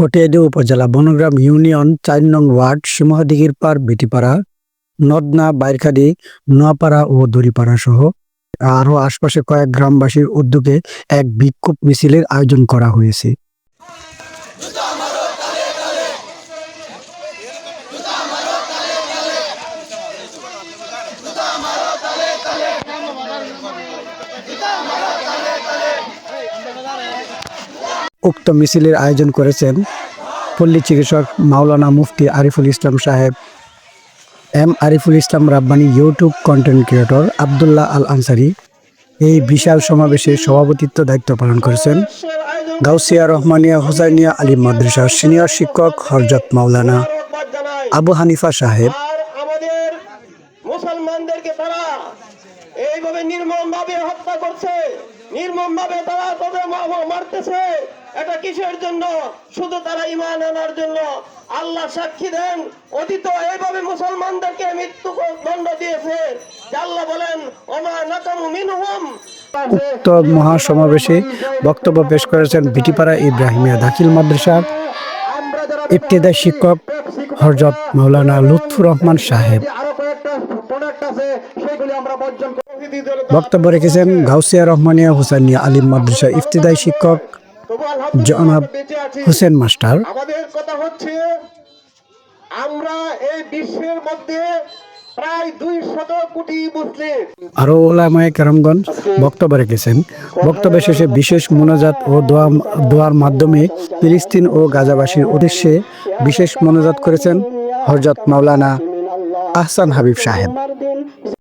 কটিয়াদি উপজেলা বনগ্রাম ইউনিয়ন চার নং ওয়ার্ড সিংহদিঘির পার বেটিপাড়া, নদনা বাইরখাদি নোয়াপাড়া ও দড়িপাড়া সহ আরও আশপাশে কয়েক গ্রামবাসীর উদ্যোগে এক বিক্ষোভ মিছিলের আয়োজন করা হয়েছে। উক্ত মিছিলের আয়োজন করেছেন পল্লী চিকিৎসক মাওলানা মুফতি আরিফুল ইসলাম সাহেব, M Ariful Islam Rabbani, YouTube content creator Abdullah Al Ansari. এই বিশাল সমাবেশে সভাপতিত্ব দায়িত্ব পালন করেছেন গাউসিয়া রহমানিয়া হুসাইনিয়া আলী মাদ্রাসার সিনিয়র শিক্ষক হরজত মাওলানা আবু হানিফা সাহেব। আর মুসলমানদেরকে তারা এইভাবে নির্মম হত্যা করছে নির্মম ভাবে তারা মারতেছে। এটা কিসের জন্য? শুধু তারা ইমান আনার জন্য। আল্লাহ সাক্ষী দেন, অতীত এইভাবে মুসলমানদেরকে মৃত্যু দণ্ড দিয়েছে। আল্লাহ বলেন, ওমা নাকামু মিনহুম। উক্ত মহাসমাবেশে বক্তব্য পেশ করেছেন বিটিপাড়া ইব্রাহিমিয়া দাখিল মাদ্রাসার ইবতেদায়ী শিক্ষক হরজত মাওলানা লুৎফুর রহমান সাহেব। বক্তব্য রেখেছেন গাউসিয়া রহমানিয়া হুসাইনিয়া আলিম মাদ্রাসা ইফতিদায়ী শিক্ষক জনাব হোসেন মাস্টার। আমাদের কথা হচ্ছে আমরা এই বিশ্বের মধ্যে প্রায় দুই শত কোটি মুসলিম। আরও ওলামায়ে কেরামগঞ্জ বক্তব্য রেখেছেন। বক্তব্য শেষে বিশেষ মোনাজাত ও দোয়া দোয়ার মাধ্যমে ফিলিস্তিন ও গাজাবাসীর উদ্দেশ্যে বিশেষ মোনাজাত করেছেন হরজত মাওলানা আহসান হাবিব সাহেব।